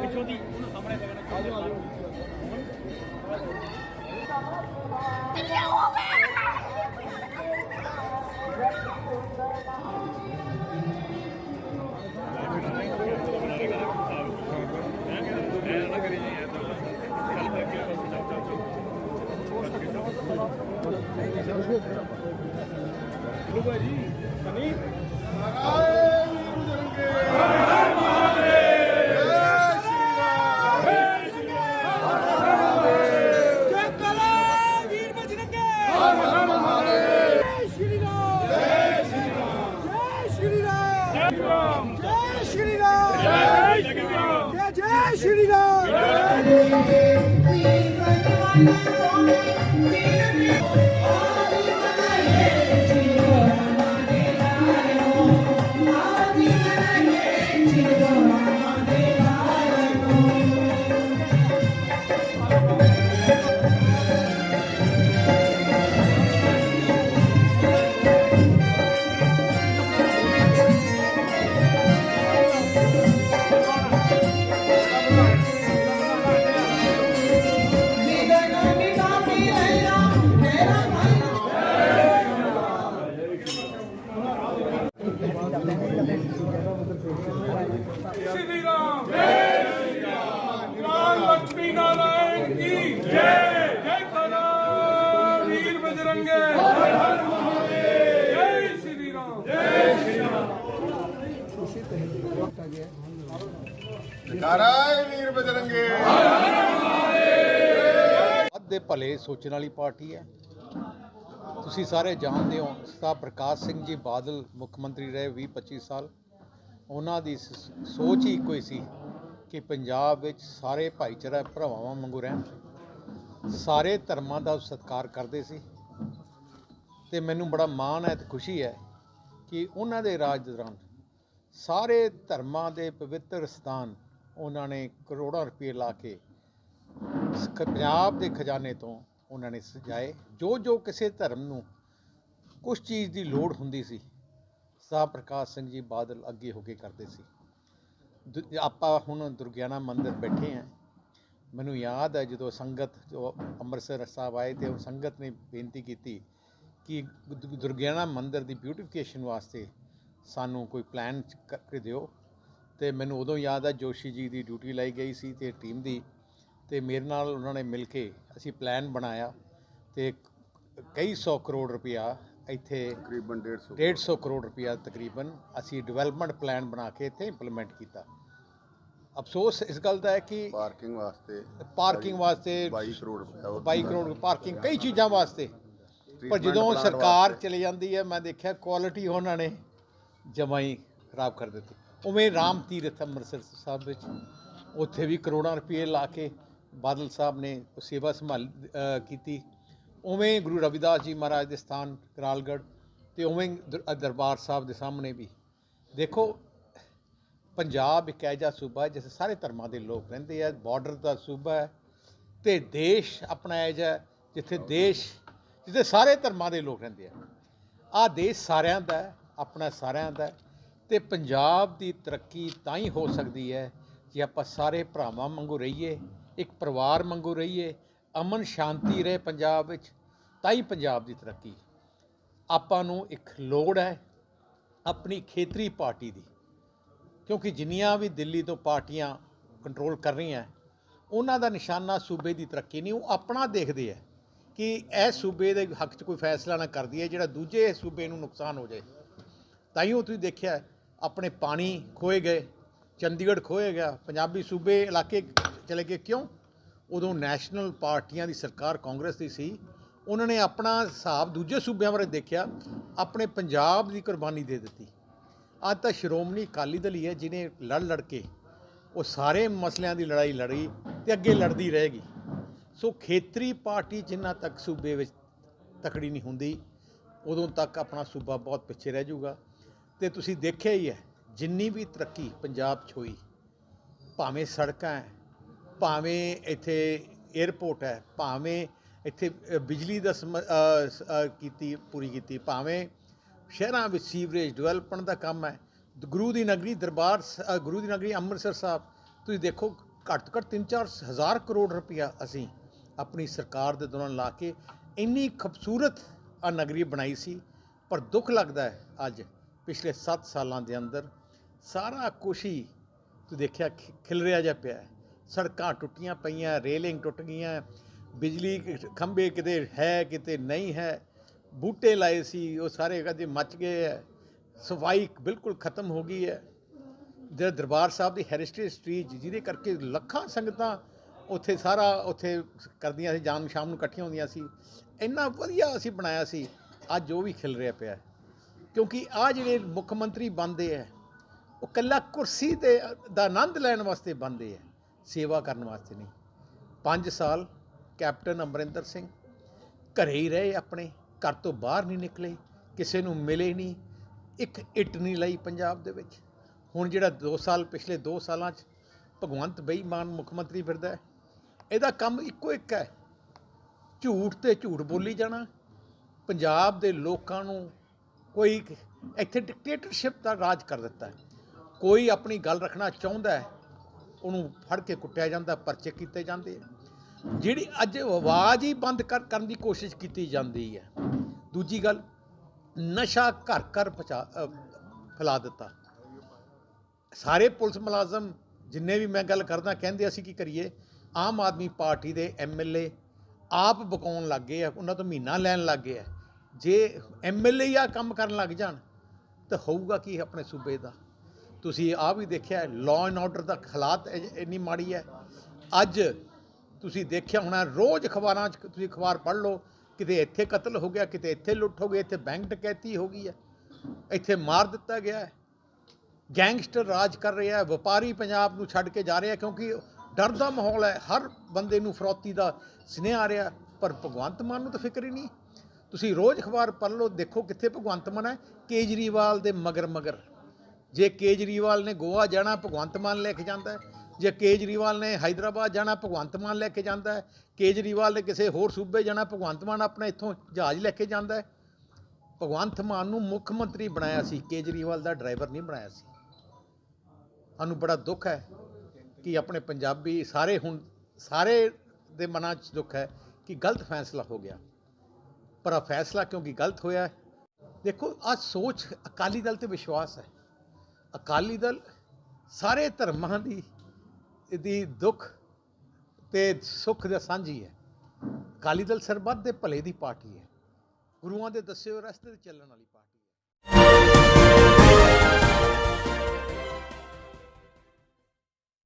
ਪਿੱਛੋਂ ਦੀ ਉਹਨੂੰ ਸਾਹਮਣੇ ਲੱਗਣਾ ਵੀਰ ਬਜਰੰਗੇ ਹਰ ਹਰ ਮਹਾਦੇਵ ਜੈ ਸ਼੍ਰੀ ਰਾਮ ਜੈ ਸ਼੍ਰੀ ਰਾਮ ਜੈ ਸ਼੍ਰੀ ਰਾਮ ਜੈ ਸ਼੍ਰੀ ਰਾਮ ਜੈ ਸ਼੍ਰੀ ਰਾਮ ਜੈ ਨਾਰਾਇਣ ਵੀਰ ਬਜਰੰਗੇ। ਅੱਧ ਦੇ ਭਲੇ ਸੋਚਣ ਵਾਲੀ ਪਾਰਟੀ ਹੈ। ਤੁਸੀਂ ਸਾਰੇ ਜਾਣਦੇ ਹੋ ਸਰਦਾਰ ਪ੍ਰਕਾਸ਼ ਸਿੰਘ ਜੀ ਬਾਦਲ ਮੁੱਖ ਮੰਤਰੀ ਰਹੇ 20 25 ਸਾਲ। ਉਹਨਾਂ ਦੀ ਸ- ਸੋਚ ਹੀ ਕੋਈ ਸੀ ਕਿ ਪੰਜਾਬ ਵਿੱਚ ਸਾਰੇ ਭਾਈਚਾਰਾ ਭਰਾਵਾਂ ਵਾਂਗੂ ਰਹਿਣ। ਸਾਰੇ ਧਰਮਾਂ ਦਾ ਸਤਿਕਾਰ ਕਰਦੇ ਸੀ। ਤੇ ਮੈਨੂੰ ਬੜਾ ਮਾਣ ਹੈ ਤੇ ਖੁਸ਼ੀ ਹੈ ਕਿ ਉਹਨਾਂ ਦੇ ਰਾਜ ਦੌਰਾਨ ਸਾਰੇ ਧਰਮਾਂ ਦੇ ਪਵਿੱਤਰ ਸਥਾਨ ਉਹਨਾਂ ਨੇ ਕਰੋੜਾਂ ਰੁਪਏ ਲਾ ਕੇ ਪੰਜਾਬ ਦੇ ਖਜ਼ਾਨੇ ਤੋਂ ਉਹਨਾਂ ਨੇ ਸਜਾਏ। ਜੋ ਜੋ ਕਿਸੇ ਧਰਮ ਨੂੰ ਕੁਝ ਚੀਜ਼ ਦੀ ਲੋੜ ਹੁੰਦੀ ਸੀ ਸਾਹ ਪ੍ਰਕਾਸ਼ ਸਿੰਘ ਜੀ ਬਾਦਲ ਅੱਗੇ ਹੋ ਕੇ ਕਰਦੇ ਸੀ। ਦੁ- ਆਪਾਂ ਹੁਣ ਦੁਰਗਿਆਨਾ ਮੰਦਿਰ ਬੈਠੇ ਹਾਂ ਮੈਨੂੰ ਯਾਦ ਹੈ ਜਦੋਂ ਸੰਗਤ ਜੋ ਅੰਮ੍ਰਿਤਸਰ ਸਾਹਿਬ ਆਏ ਤੇ ਉਹ ਸੰਗਤ ਨੇ ਬੇਨਤੀ ਕੀਤੀ ਕਿ ਦੁ- ਦੁਰਗਿਆਨਾ ਮੰਦਿਰ ਦੀ ਬਿਊਟੀਫਿਕੇਸ਼ਨ ਵਾਸਤੇ ਸਾਨੂੰ ਕੋਈ ਪਲਾਨ ਕਰਕੇ ਦਿਓ। ਤੇ ਮੈਨੂੰ ਉਦੋਂ ਯਾਦ ਹੈ ਜੋਸ਼ੀ ਜੀ ਦੀ ਡਿਊਟੀ ਲਾਈ ਗਈ ਸੀ ਤੇ ਟੀਮ ਦੀ। ਤੇ ਮੇਰੇ ਨਾਲ ਉਹਨਾਂ ਨੇ ਮਿਲ ਕੇ ਅਸੀਂ ਪਲਾਨ ਬਣਾਇਆ ਤੇ ਕਈ ਸੌ ਕਰੋੜ ਰੁਪਇਆ ਇੱਥੇ ਤਕਰੀਬਨ 150 150 ਕਰੋੜ। ਰੁਪਇਆ ਤਕਰੀਬਨ ਅਸੀਂ ਡਿਵੈਲਪਮੈਂਟ ਪਲਾਨ ਬਣਾ ਕੇ ਇੱਥੇ ਇੰਪਲੀਮੈਂਟ ਕੀਤਾ। ਅਫਸੋਸ ਇਸ ਗੱਲ ਦਾ ਹੈ ਕਿ ਪਾਰਕਿੰਗ ਵਾਸਤੇ ਪਾਰਕਿੰਗ ਵਾਸਤੇ 22 ਕਰੋੜ ਰੁਪਏ ਉਹ 22 ਕਰੋੜ ਪਾਰਕਿੰਗ ਕਈ ਚੀਜ਼ਾਂ ਵਾਸਤੇ। ਪਰ ਜਦੋਂ ਸਰਕਾਰ। ਚਲੀ ਜਾਂਦੀ ਹੈ ਮੈਂ ਦੇਖਿਆ ਕੁਆਲਿਟੀ ਉਹਨਾਂ ਨੇ ਜਮਾਂ ਹੀ ਖਰਾਬ ਕਰ ਦਿੱਤੀ। ਉਵੇਂ ਰਾਮ ਤੀਰਥ ਅੰਮ੍ਰਿਤਸਰ ਸਾਹਿਬ ਵਿੱਚ ਉੱਥੇ ਵੀ ਕਰੋੜਾਂ ਰੁਪਏ ਲਾ ਕੇ ਬਾਦਲ ਸਾਹਿਬ ਨੇ ਸੇਵਾ ਸੰਭਾਲ ਕੀਤੀ। ਉਵੇਂ ਗੁਰੂ ਰਵਿਦਾਸ ਜੀ ਮਹਾਰਾਜ ਦੇ ਸਥਾਨ ਕਰਾਲਗੜ੍ਹ ਤੇ ਉਵੇਂ ਦਰਬਾਰ ਸਾਹਿਬ ਦੇ ਸਾਹਮਣੇ ਵੀ। ਦੇਖੋ ਪੰਜਾਬ ਇੱਕ ਐਜਾ ਸੂਬਾ ਹੈ ਜਿੱਥੇ ਸਾਰੇ ਧਰਮਾਂ ਦੇ ਲੋਕ ਰਹਿੰਦੇ ਆ ਬਾਰਡਰ ਦਾ ਸੂਬਾ ਹੈ ਤੇ ਦੇਸ਼ ਆਪਣਾ ਐਜਾ ਹੈ, ਜਿੱਥੇ ਦੇਸ਼ ਜਿੱਥੇ ਸਾਰੇ ਧਰਮਾਂ ਦੇ ਲੋਕ ਰਹਿੰਦੇ ਆ। ਆ ਦੇਸ਼ ਸਾਰਿਆਂ ਦਾ ਹੈ, ਆਪਣਾ ਸਾਰਿਆਂ ਦਾ ਹੈ। ਤੇ ਪੰਜਾਬ ਦੀ ਤਰੱਕੀ ਤਾਂ ਹੀ ਹੋ ਸਕਦੀ ਹੈ ਜੇ ਆਪਾਂ ਸਾਰੇ ਭਰਾਵਾਂ ਵਾਂਗੂ ਰਹੀਏ, ਇੱਕ ਪਰਿਵਾਰ ਵਾਂਗੂ ਰਹੀਏ, ਅਮਨ ਸ਼ਾਂਤੀ ਰਹੇ ਪੰਜਾਬ ਵਿੱਚ, ਤਾਂ ਹੀ ਪੰਜਾਬ ਦੀ ਤਰੱਕੀ। ਆਪਾਂ ਨੂੰ ਇੱਕ ਲੋੜ ਹੈ ਆਪਣੀ ਖੇਤਰੀ ਪਾਰਟੀ ਦੀ, ਕਿਉਂਕਿ ਜਿੰਨੀਆਂ ਵੀ ਦਿੱਲੀ ਤੋਂ ਪਾਰਟੀਆਂ ਕੰਟਰੋਲ ਕਰ ਰਹੀਆਂ, ਉਹਨਾਂ ਦਾ ਨਿਸ਼ਾਨਾ ਸੂਬੇ ਦੀ ਤਰੱਕੀ ਨਹੀਂ, ਉਹ ਆਪਣਾ ਦੇਖਦੇ ਆ ਕਿ ਇਹ ਸੂਬੇ ਦੇ ਹੱਕ 'ਚ ਕੋਈ ਫੈਸਲਾ ਨਾ ਕਰਦੀ ਹੈ ਜਿਹੜਾ ਦੂਜੇ ਸੂਬੇ ਨੂੰ ਨੁਕਸਾਨ ਹੋ ਜਾਏ। ਤਾਈਓ ਤੁਸੀਂ ਦੇਖਿਆ ਆਪਣੇ ਪਾਣੀ ਖੋਏ ਗਏ, ਚੰਡੀਗੜ੍ਹ ਖੋਏ ਗਿਆ, ਪੰਜਾਬੀ ਸੂਬੇ ਇਲਾਕੇ ਚਲੇ ਗਏ ਕਿਉਂ? ਉਦੋਂ ਨੈਸ਼ਨਲ ਪਾਰਟੀਆਂ ਦੀ ਸਰਕਾਰ ਕਾਂਗਰਸ ਦੀ ਸੀ, ਉਹਨਾਂ ਨੇ ਆਪਣਾ ਹਿਸਾਬ ਦੂਜੇ ਸੂਬਿਆਂ ਬਾਰੇ ਦੇਖਿਆ, ਆਪਣੇ ਪੰਜਾਬ ਦੀ ਕੁਰਬਾਨੀ ਦੇ ਦਿੱਤੀ। ਅੱਜ ਤਾਂ ਸ਼੍ਰੋਮਣੀ ਅਕਾਲੀ ਦਲ ਹੀ ਹੈ ਜਿਨੇ ਲੜ ਲੜ ਕੇ ਉਹ ਸਾਰੇ ਮਸਲਿਆਂ ਦੀ ਲੜਾਈ ਲੜੀ ਤੇ ਅੱਗੇ ਲੜਦੀ ਰਹੇਗੀ। ਸੋ ਖੇਤਰੀ ਪਾਰਟੀ ਜਿੰਨਾ ਤੱਕ ਸੂਬੇ ਵਿੱਚ ਤਕੜੀ ਨਹੀਂ ਹੁੰਦੀ, ਉਦੋਂ ਤੱਕ ਆਪਣਾ ਸੂਬਾ ਬਹੁਤ ਪਿੱਛੇ ਰਹਿ ਜਾਊਗਾ। ਤੇ ਤੁਸੀਂ ਦੇਖਿਆ ਹੀ ਹੈ, ਜਿੰਨੀ ਵੀ ਤਰੱਕੀ ਪੰਜਾਬ 'ਚ ਹੋਈ, ਭਾਵੇਂ ਸੜਕਾਂ ਹੈ, ਭਾਵੇਂ ਇੱਥੇ 에ਅਰਪੋਰਟ ਹੈ, ਭਾਵੇਂ ਇੱਥੇ ਬਿਜਲੀ ਦਾ ਸਮ- ਕੀਤੀ, ਪੂਰੀ ਕੀਤੀ, ਭਾਵੇਂ ਸ਼ਹਿਰਾਂ ਵਿੱਚ ਸੀਵਰੇਜ ਡਿਵੈਲਪਮੈਂਟ ਦਾ ਕੰਮ ਹੈ, ਗੁਰੂ ਦੀ ਨਗਰੀ ਦਰਬਾਰ ਗੁਰੂ ਦੀ ਨਗਰੀ ਅੰਮ੍ਰਿਤਸਰ ਸਾਹਿਬ, ਤੁਸੀਂ ਦੇਖੋ ਘੱਟ ਤੋਂ ਘੱਟ 3-4 ਹਜ਼ਾਰ ਕਰੋੜ ਰੁਪਇਆ ਅਸੀਂ ਆਪਣੀ ਸਰਕਾਰ ਦੇ ਦੌਰਾਨ ਲਾ ਕੇ ਇੰਨੀ ਖੂਬਸੂਰਤ ਆ ਨਗਰੀ ਬਣਾਈ ਸੀ, ਪਰ ਦੁੱਖ ਲੱਗਦਾ ਹੈ ਅੱਜ ਪਿਛਲੇ 7 ਸਾਲਾਂ ਦੇ ਅੰਦਰ ਸਾਰਾ ਕੁਛ ਹੀ ਤੂੰ ਦੇਖਿਆ ਖਿ- ਖਿਲਰਿਆ ਜਿਹਾ ਪਿਆ ਸੜਕਾਂ ਟੁੱਟੀਆਂ ਪਈਆਂ, ਰੇਲਿੰਗ ਟੁੱਟ ਗਈਆਂ, ਬਿਜਲੀ ਖੰਭੇ ਕਿਤੇ ਹੈ, ਕਿਤੇ ਨਹੀਂ ਹੈ। ਬੂਟੇ ਲਾਏ ਸੀ, ਉਹ ਸਾਰੇ ਕਦੇ ਮੱਚ ਗਏ ਹੈ। ਸਫ਼ਾਈ ਬਿਲਕੁਲ ਖਤਮ ਹੋ ਗਈ ਹੈ। ਜਿਹੜਾ ਦਰਬਾਰ ਸਾਹਿਬ ਦੀ ਹੈਰੀਟੇਜ ਸਟਰੀਟ ਜਿਹਦੇ ਕਰਕੇ ਲੱਖਾਂ ਸੰਗਤਾਂ ਉੱਥੇ ਸਾਰਾ ਉੱਥੇ ਕਰਦੀਆਂ ਸੀ ਜਾਮ ਸ਼ਾਮ ਨੂੰ ਇਕੱਠੀਆਂ ਹੁੰਦੀਆਂ ਸੀ। ਇੰਨਾ ਵਧੀਆ ਅਸੀਂ ਬਣਾਇਆ ਸੀ, ਅੱਜ ਉਹ ਵੀ ਖਿਲ ਰਿਹਾ ਪਿਆ ਕਿਉਂਕਿ ਆ ਜਿਹੜੇ ਮੁੱਖ ਮੰਤਰੀ ਬਣਦੇ ਹੈ ਉਹ ਕੱਲਾ ਕੁਰਸੀ ਤੇ, ਦਾ ਆਨੰਦ ਲੈਣ ਵਾਸਤੇ ਬਣਦੇ ਹੈ ਸੇਵਾ ਕਰਨ ਵਾਸਤੇ ਨਹੀਂ। 5 ਸਾਲ ਕੈਪਟਨ ਅਮਰਿੰਦਰ ਸਿੰਘ ਘਰੇ ਹੀ ਰਹੇ ਆਪਣੇ, ਘਰ ਤੋਂ ਬਾਹਰ ਨਹੀਂ ਨਿਕਲੇ, ਕਿਸੇ ਨੂੰ ਮਿਲੇ ਨਹੀਂ, ਇੱਕ ਇੱਟ ਨਹੀਂ ਲਈ ਪੰਜਾਬ ਦੇ ਵਿੱਚ। ਹੁਣ ਜਿਹੜਾ 2 ਸਾਲ, ਪਿਛਲੇ 2 ਸਾਲਾਂ 'ਚ ਭਗਵੰਤ ਬੇਈਮਾਨ ਮੁੱਖ ਮੰਤਰੀ ਫਿਰਦਾ ਇਹਦਾ ਕੰਮ ਇੱਕੋ ਇੱਕ ਹੈ ਝੂਠ ਤੇ ਝੂਠ ਬੋਲੀ ਜਾਣਾ, ਪੰਜਾਬ ਦੇ ਲੋਕਾਂ ਨੂੰ ਕੋਈ ਇੱਥੇ ਡਿਕਟੇਟਰਸ਼ਿਪ ਦਾ ਰਾਜ ਕਰ ਦਿੱਤਾ ਹੈ। ਕੋਈ ਆਪਣੀ ਗੱਲ ਰੱਖਣਾ ਚਾਹੁੰਦਾ ਹੈ, ਉਹਨੂੰ ਫੜ ਕੇ ਕੁੱਟਿਆ ਜਾਂਦਾ, ਪਰਚੇ ਕੀਤੇ ਜਾਂਦੇ ਆ। ਜਿਹੜੀ ਅੱਜ ਆਵਾਜ਼ ਹੀ ਬੰਦ ਕਰ, ਕਰਨ ਦੀ ਕੋਸ਼ਿਸ਼ ਕੀਤੀ ਜਾਂਦੀ ਹੈ। ਦੂਜੀ ਗੱਲ, ਨਸ਼ਾ ਘਰ ਘਰ ਪਹੁੰਚਾ ਫੈਲਾ ਦਿੱਤਾ। ਸਾਰੇ ਪੁਲਿਸ ਮੁਲਾਜ਼ਮ, ਜਿੰਨੇ ਵੀ ਮੈਂ ਗੱਲ ਕਰਦਾ, ਕਹਿੰਦੇ ਅਸੀਂ ਕੀ ਕਰੀਏ? ਆਮ ਆਦਮੀ ਪਾਰਟੀ ਦੇ ਐਮਐਲਏ ਆਪ ਬਕਾਉਣ ਲੱਗ ਗਏ ਆ, ਉਹਨਾਂ ਤੋਂ ਮਹੀਨਾ ਲੈਣ ਲੱਗ ਗਏ ਆ। ਜੇ ਐਮਐਲਏ ਆ ਕੰਮ ਕਰਨ ਲੱਗ ਜਾਣ, ਤਾਂ ਹੋਊਗਾ ਕੀ ਆਪਣੇ ਸੂਬੇ ਦਾ? ਤੁਸੀਂ ਆ ਵੀ ਦੇਖਿਆ ਲਾਅ ਐਂਡ ਆਰਡਰ ਦਾ ਹਾਲਾਤ ਇੰਨੀ ਮਾੜੀ ਹੈ। ਅੱਜ ਤੁਸੀਂ ਦੇਖਿਆ ਹੋਣਾ, ਰੋਜ਼ ਅਖਬਾਰਾਂ 'ਚ ਤੁਸੀਂ ਅਖਬਾਰ ਪੜ੍ਹ ਲਓ, ਕਿਤੇ ਇੱਥੇ ਕਤਲ ਹੋ ਗਿਆ, ਕਿਤੇ ਇੱਥੇ ਲੁੱਟ ਹੋ ਗਈ, ਇੱਥੇ ਬੈਂਕ ਡਕੈਤੀ ਹੋ ਗਈ ਹੈ। ਇੱਥੇ ਮਾਰ ਦਿੱਤਾ ਗਿਆ ਹੈ। ਗੈਂਗਸਟਰ ਰਾਜ ਕਰ ਰਿਹਾ ਹੈ, ਵਪਾਰੀ ਪੰਜਾਬ ਨੂੰ ਛੱਡ ਕੇ ਜਾ ਰਿਹਾ ਕਿਉਂਕਿ ਡਰ ਦਾ ਮਾਹੌਲ ਹੈ। ਹਰ ਬੰਦੇ ਨੂੰ ਫਰੋਤੀ ਦਾ ਸੁਨੇਹਾ ਆ ਰਿਹਾ, ਪਰ ਭਗਵੰਤ ਮਾਨ ਨੂੰ ਤਾਂ ਫਿਕਰ ਹੀ ਨਹੀਂ। ਤੁਸੀਂ ਰੋਜ਼ ਅਖਬਾਰ ਪੜ੍ਹ ਲਓ, ਦੇਖੋ ਕਿੱਥੇ ਭਗਵੰਤ ਮਾਨ ਹੈ, ਕੇਜਰੀਵਾਲ ਦੇ ਮਗਰ ਮਗਰ। ਜੇ ਕੇਜਰੀਵਾਲ ਨੇ ਗੋਆ ਜਾਣਾ, ਭਗਵੰਤ ਮਾਨ ਲੈ ਕੇ ਜਾਂਦਾ ਜੇ ਕੇਜਰੀਵਾਲ ਨੇ ਹైదరాబాద్ ਜਾਣਾ, ਭਗਵੰਤ ਮਾਨ ਲੈ ਕੇ ਜਾਂਦਾ ਹੈ। ਕੇਜਰੀਵਾਲ ਨੇ ਕਿਸੇ ਹੋਰ ਸੂਬੇ ਜਾਣਾ, ਭਗਵੰਤ ਮਾਨ ਆਪਣੇ ਇੱਥੋਂ ਜਹਾਜ਼ ਲੈ ਕੇ ਜਾਂਦਾ ਹੈ। ਭਗਵੰਤ ਮਾਨ ਨੂੰ ਮੁੱਖ ਮੰਤਰੀ ਬਣਾਇਆ ਸੀ, ਕੇਜਰੀਵਾਲ ਦਾ ਡਰਾਈਵਰ ਨਹੀਂ ਬਣਾਇਆ ਸੀ। ਸਾਨੂੰ ਬੜਾ ਦੁੱਖ ਹੈ ਕਿ ਆਪਣੇ ਪੰਜਾਬੀ ਸਾਰੇ ਹੁਣ, ਸਾਰੇ ਦੇ ਮਨਾਂ 'ਚ ਦੁੱਖ ਹੈ ਕਿ ਗਲਤ ਫੈਸਲਾ ਹੋ ਗਿਆ। ਪਰ ਆ ਫੈਸਲਾ ਕਿਉਂਕਿ ਗਲਤ ਹੋਇਆ ਹੈ। ਦੇਖੋ ਆ ਸੋਚ ਅਕਾਲੀ ਦਲ ਤੇ ਵਿਸ਼ਵਾਸ ਹੈ। ਅਕਾਲੀ ਦਲ ਸਾਰੇ ਧਰਮਾਂ ਦੀ ਦੀ ਦੁੱਖ ਤੇ ਸੁੱਖ ਦਾ ਸਾਂਝੀ ਹੈ ਅਕਾਲੀ ਦਲ ਸਰਬੱਤ ਦੇ ਭਲੇ ਦੀ ਪਾਰਟੀ ਹੈ। ਗੁਰੂਆਂ ਦੇ ਦੱਸੇ ਹੋਏ ਰਸਤੇ ਤੇ ਚੱਲਣ ਵਾਲੀ ਪਾਰਟੀ